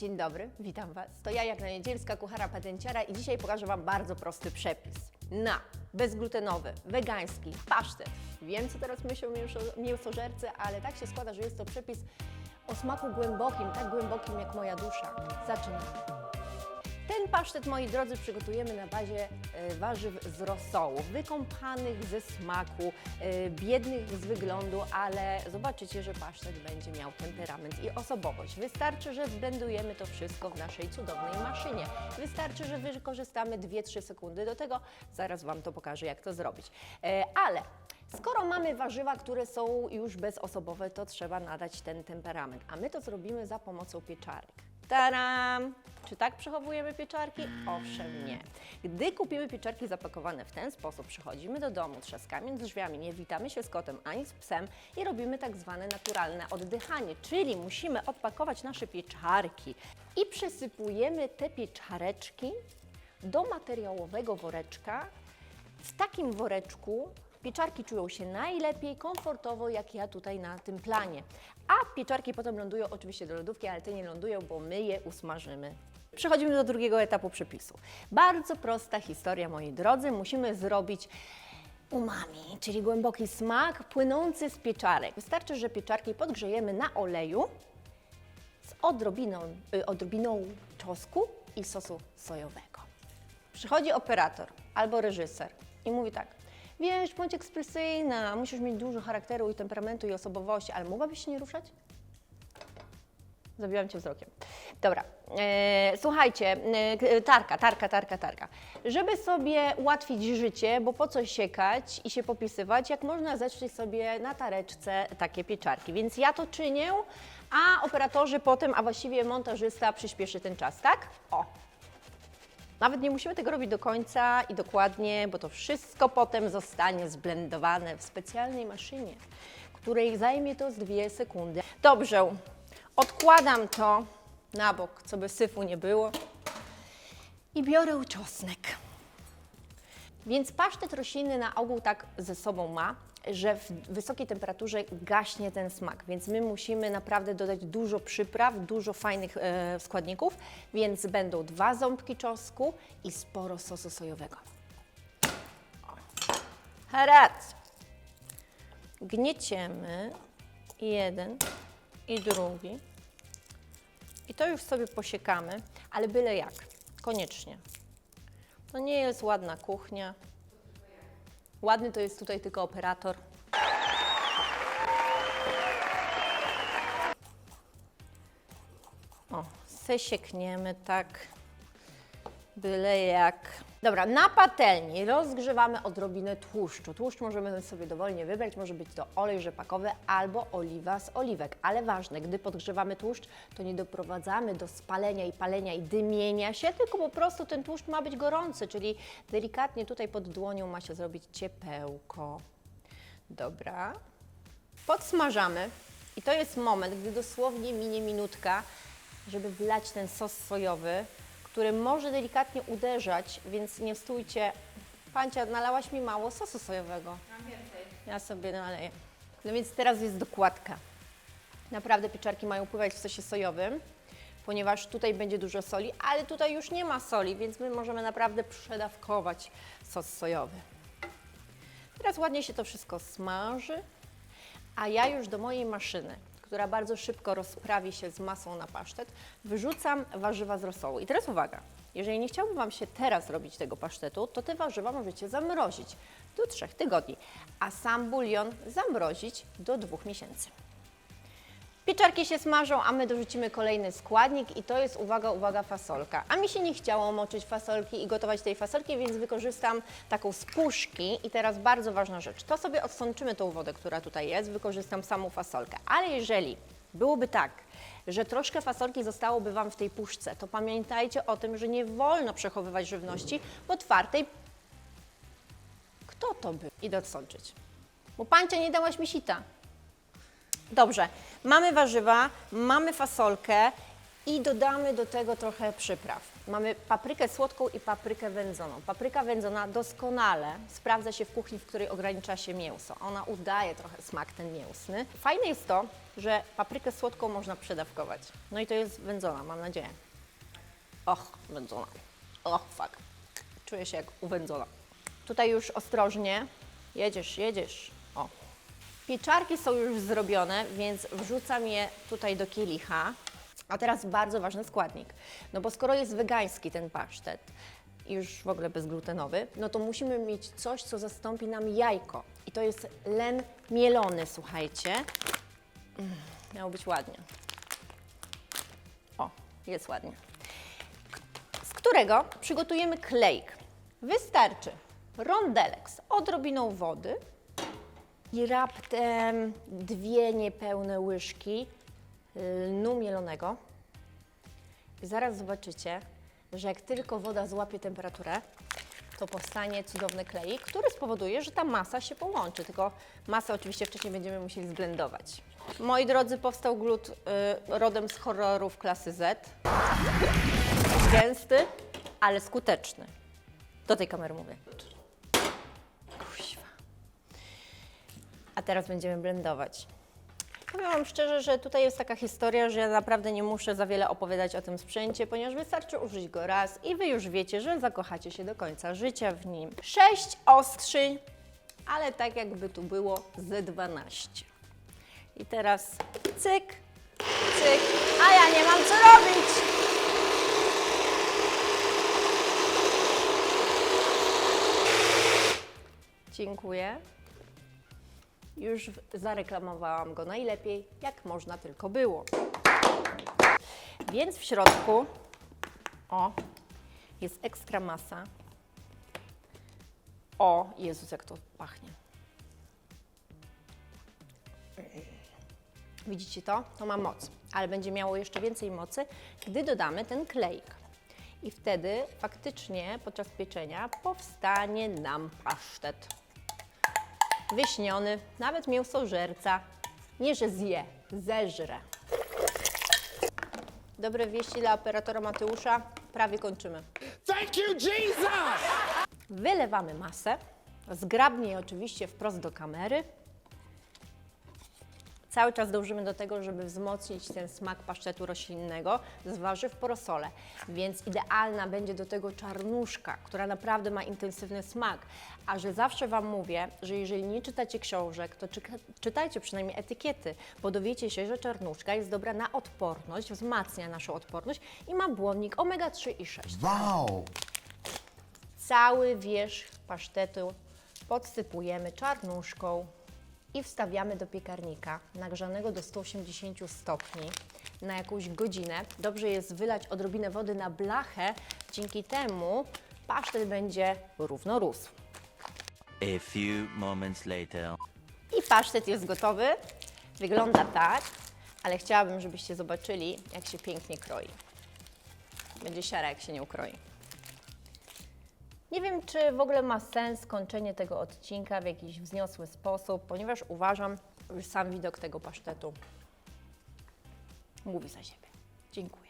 Dzień dobry, witam Was. To ja, jak na niedzielska kuchara patenciara i dzisiaj pokażę Wam bardzo prosty przepis na bezglutenowy, wegański pasztet. Wiem, co teraz myślą mięso- mięsożercy, ale tak się składa, że jest to przepis o smaku głębokim, tak głębokim jak moja dusza. Zaczynamy. Ten pasztet, moi drodzy, przygotujemy na bazie e, warzyw z rosołu, wykąpanych ze smaku, e, biednych z wyglądu, ale zobaczycie, że pasztet będzie miał temperament i osobowość. Wystarczy, że zblendujemy to wszystko w naszej cudownej maszynie. Wystarczy, że wykorzystamy 2-3 sekundy do tego. Zaraz Wam to pokażę, jak to zrobić. E, Ale Skoro mamy warzywa, które są już bezosobowe, to trzeba nadać ten temperament, a my to zrobimy za pomocą pieczarek. Taram! Czy tak przechowujemy pieczarki? Owszem, nie. Gdy kupimy pieczarki zapakowane w ten sposób, przychodzimy do domu, trzaskamy drzwiami, nie witamy się z kotem ani z psem i robimy tak zwane naturalne oddychanie, czyli musimy odpakować nasze pieczarki i przysypujemy te pieczareczki do materiałowego woreczka, w takim woreczku pieczarki czują się najlepiej, komfortowo, jak ja tutaj na tym planie. A pieczarki potem lądują oczywiście do lodówki, ale te nie lądują, bo my je usmażymy. Przechodzimy do drugiego etapu przepisu. Bardzo prosta historia, moi drodzy. Musimy zrobić umami, czyli głęboki smak płynący z pieczarek. Wystarczy, że pieczarki podgrzejemy na oleju z odrobiną, y, odrobiną czosnku i sosu sojowego. Przychodzi operator albo reżyser i mówi tak, wiesz, bądź ekspresyjna, musisz mieć dużo charakteru i temperamentu i osobowości, ale mogłabyś się nie ruszać? Zabiłam Cię wzrokiem. Dobra, e, słuchajcie, e, tarka, tarka, tarka, tarka. Żeby sobie ułatwić życie, bo po co siekać i się popisywać, jak można zetrzeć sobie na tareczce takie pieczarki. Więc ja to czynię, a operatorzy potem, a właściwie montażysta przyspieszy ten czas, tak? O, nawet nie musimy tego robić do końca i dokładnie, bo to wszystko potem zostanie zblendowane w specjalnej maszynie, której zajmie to z dwie sekundy. Dobrze, odkładam to na bok, co by syfu nie było i biorę czosnek. Więc pasztet roślinny na ogół tak ze sobą ma, że w wysokiej temperaturze gaśnie ten smak, więc my musimy naprawdę dodać dużo przypraw, dużo fajnych e, składników, więc będą dwa ząbki czosnku i sporo sosu sojowego. Harac! Gnieciemy jeden i drugi. I to już sobie posiekamy, ale byle jak, koniecznie. To nie jest ładna kuchnia. Ładny to jest tutaj tylko operator. O, sesiekniemy tak, byle jak. Dobra, na patelni rozgrzewamy odrobinę tłuszczu. Tłuszcz możemy sobie dowolnie wybrać, może być to olej rzepakowy albo oliwa z oliwek. Ale ważne, gdy podgrzewamy tłuszcz, to nie doprowadzamy do spalenia i palenia i dymienia się, tylko po prostu ten tłuszcz ma być gorący, czyli delikatnie tutaj pod dłonią ma się zrobić ciepełko. Dobra. Podsmażamy i to jest moment, gdy dosłownie minie minutka, żeby wlać ten sos sojowy, który może delikatnie uderzać, więc nie stójcie. Pancia, nalałaś mi mało sosu sojowego. Mam więcej. Ja sobie naleję. No więc teraz jest dokładka. Naprawdę pieczarki mają pływać w sosie sojowym, ponieważ tutaj będzie dużo soli, ale tutaj już nie ma soli, więc my możemy naprawdę przedawkować sos sojowy. Teraz ładnie się to wszystko smaży, a ja już do mojej maszyny, która bardzo szybko rozprawi się z masą na pasztet, wyrzucam warzywa z rosołu. I teraz uwaga, jeżeli nie chciałby Wam się teraz robić tego pasztetu, to te warzywa możecie zamrozić do 3 tygodni, a sam bulion zamrozić do 2 miesięcy. Pieczarki się smażą, a my dorzucimy kolejny składnik i to jest, uwaga, uwaga, fasolka. A mi się nie chciało moczyć fasolki i gotować tej fasolki, więc wykorzystam taką z puszki i teraz bardzo ważna rzecz. To sobie odsączymy tą wodę, która tutaj jest, wykorzystam samą fasolkę. Ale jeżeli byłoby tak, że troszkę fasolki zostałoby Wam w tej puszce, to pamiętajcie o tym, że nie wolno przechowywać żywności w otwartej kto to był? Idę odsączyć. Bo pancia nie dałaś mi sita. Dobrze, mamy warzywa, mamy fasolkę I dodamy do tego trochę przypraw. Mamy paprykę słodką i paprykę wędzoną. Papryka wędzona doskonale sprawdza się w kuchni, w której ogranicza się mięso. Ona udaje trochę smak ten mięsny. Fajne jest to, że paprykę słodką można przedawkować. No i to jest wędzona, mam nadzieję. Och, wędzona. Och, fuck. Czuję się jak uwędzona. Tutaj już ostrożnie. Jedziesz, jedziesz. Pieczarki są już zrobione, więc wrzucam je tutaj do kielicha. A teraz bardzo ważny składnik. No bo skoro jest wegański ten pasztet, już w ogóle bezglutenowy, no to musimy mieć coś, co zastąpi nam jajko. I to jest len mielony, słuchajcie. Mm, Miało być ładnie. O, jest ładnie z którego przygotujemy klejk. Wystarczy rondelek z odrobiną wody i raptem dwie niepełne łyżki lnu mielonego. I zaraz zobaczycie, że jak tylko woda złapie temperaturę, to powstanie cudowny kleik, który spowoduje, że ta masa się połączy. Tylko masę oczywiście wcześniej będziemy musieli zblendować. Moi drodzy, powstał glut y, rodem z horrorów klasy Z gęsty, ale skuteczny. Do tej kamery mówię. A teraz będziemy blendować. Powiem Wam szczerze, że tutaj jest taka historia, że ja naprawdę nie muszę za wiele opowiadać o tym sprzęcie, ponieważ wystarczy użyć go raz i Wy już wiecie, że zakochacie się do końca życia w nim. Sześć ostrzy, ale tak jakby tu było ze 12. I teraz cyk, cyk, a ja nie mam co robić. Dziękuję. Już zareklamowałam go najlepiej, jak można tylko było. Więc w środku, o, jest ekstra masa. O, Jezus, jak to pachnie. Widzicie to? To ma moc, ale będzie miało jeszcze więcej mocy, gdy dodamy ten kleik. I wtedy faktycznie podczas pieczenia powstanie nam pasztet wyśniony, nawet mięsożerca. Nie, że zje, zeżre. Dobre wieści dla operatora Mateusza. Prawie kończymy. Thank you, Jesus! Wylewamy masę, zgrabnie oczywiście wprost do kamery. Cały czas dążymy do tego, żeby wzmocnić ten smak pasztetu roślinnego z warzyw po rosole, więc idealna będzie do tego czarnuszka, która naprawdę ma intensywny smak. A że zawsze Wam mówię, że jeżeli nie czytacie książek, to czyka- czytajcie przynajmniej etykiety, bo dowiecie się, że czarnuszka jest dobra na odporność, wzmacnia naszą odporność i ma błonnik omega-3 i 6 Wow! cały wierzch pasztetu podsypujemy czarnuszką i wstawiamy do piekarnika nagrzanego do 180 stopni na jakąś godzinę. Dobrze jest wylać odrobinę wody na blachę, dzięki temu pasztet będzie równo rósł. A few moments later. I pasztet jest gotowy. Wygląda tak, ale chciałabym, żebyście zobaczyli, jak się pięknie kroi. Będzie siara, jak się nie ukroi. Nie wiem, czy w ogóle ma sens kończenie tego odcinka w jakiś wzniosły sposób, ponieważ uważam, że sam widok tego pasztetu mówi za siebie. Dziękuję.